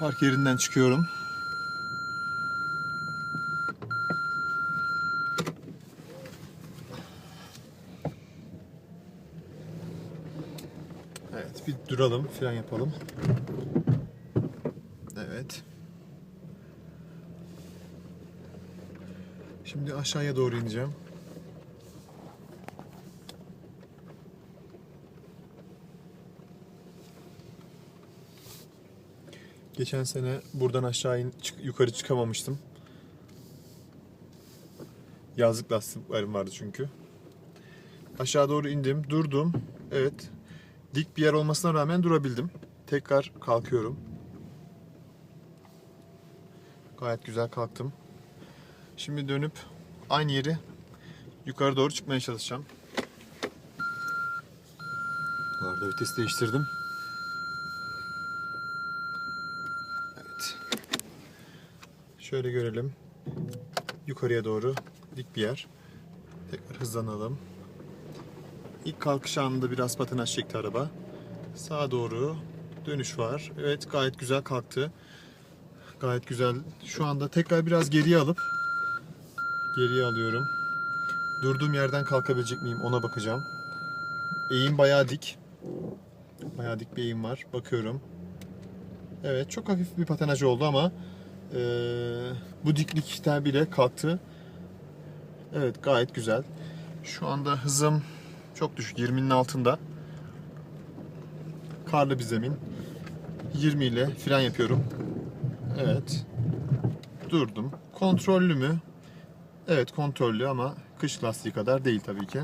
Park yerinden çıkıyorum. Evet, bir duralım, fren yapalım. Evet. Şimdi aşağıya doğru ineceğim. Geçen sene buradan aşağı in, çık- yukarı çıkamamıştım. Yazlık lastiklerim vardı çünkü. Aşağı doğru indim, durdum. Evet. Dik bir yer olmasına rağmen durabildim. Tekrar kalkıyorum. Gayet güzel kalktım. Şimdi dönüp aynı yeri yukarı doğru çıkmaya çalışacağım. Bu arada vites değiştirdim. Şöyle görelim. Yukarıya doğru dik bir yer. Tekrar hızlanalım. İlk kalkış anında biraz patinaj çekti araba. Sağa doğru dönüş var. Evet gayet güzel kalktı. Gayet güzel. Şu anda tekrar biraz geriye alıp geriye alıyorum. Durduğum yerden kalkabilecek miyim ona bakacağım. Eğim bayağı dik. Bayağı dik bir eğim var. Bakıyorum. Evet çok hafif bir patinaj oldu ama eee, bu diklikten bile kalktı. Evet gayet güzel. Şu anda hızım çok düşük 20'nin altında. Karlı bir zemin. 20 ile fren yapıyorum. Evet. Durdum. Kontrollü mü? Evet kontrollü ama kış lastiği kadar değil tabii ki.